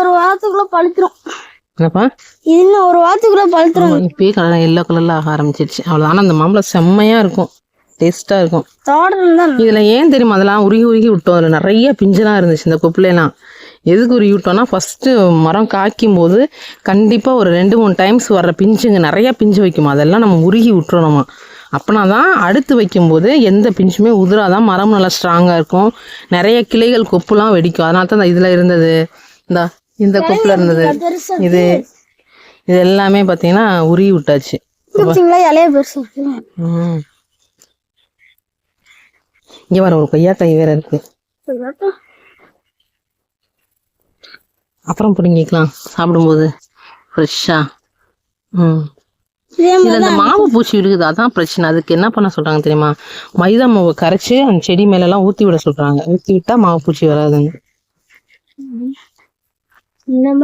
ஒரு வாரத்துக்குள்ள பழுத்துரும். என்னப்பா? இன்னும் ஒரு வாரத்துக்குள்ள பழுத்துரும். இப்பயே கலர் எல்லோ கலர்ல ஆக ஆரம்பிச்சிருச்சு. அவ்வளோ ஆனால் அந்த மாம்பழம் செம்மையா இருக்கும். டேஸ்டா இருக்கும். இதுல ஏன் தெரியுமா அதெல்லாம் உருகி உருகி விட்டோம். அதுல நிறைய பிஞ்செல்லாம் இருந்துச்சு இந்த கொப்புலாம் எதுக்கு உருகி விட்டோம்னா ஃபர்ஸ்ட் மரம் காய்க்கும் போது கண்டிப்பா ஒரு ரெண்டு மூணு டைம்ஸ் வர்ற பிஞ்சுங்க நிறைய பிஞ்சு வைக்குமா? அதெல்லாம் நம்ம உருகி விட்டுறணுமா அப்பனா தான் அடுத்து வைக்கும்போது எந்த பிஞ்சுமே உதிராதான் மரம் நல்லா ஸ்ட்ராங்கா இருக்கும். நிறைய கிளைகள் கொப்புலாம் வெடிக்கும். அதனால தான் இதுல இருந்தது. இந்த இந்த கொப்புல இருந்தது. இது இது எல்லாமே பார்த்தீங்கன்னா உருகி விட்டாச்சு. இங்கே வர ஒரு கொய்யாக்காய் வேற இருக்கு. அப்புறம் பிடிங்கிக்கலாம் சாப்பிடும்போது. ஃப்ரெஷ்ஷாக ம். இந்த மாவு பூச்சி இருக்குது அதான் பிரச்சனை. அதுக்கு என்ன பண்ண சொல்கிறாங்க தெரியுமா? மைதா மாவை கரைச்சி அந்த செடி மேலெல்லாம் ஊற்றி விட சொல்கிறாங்க ஊற்றி விட்டா மாவு பூச்சி வராதுங்க Namaste.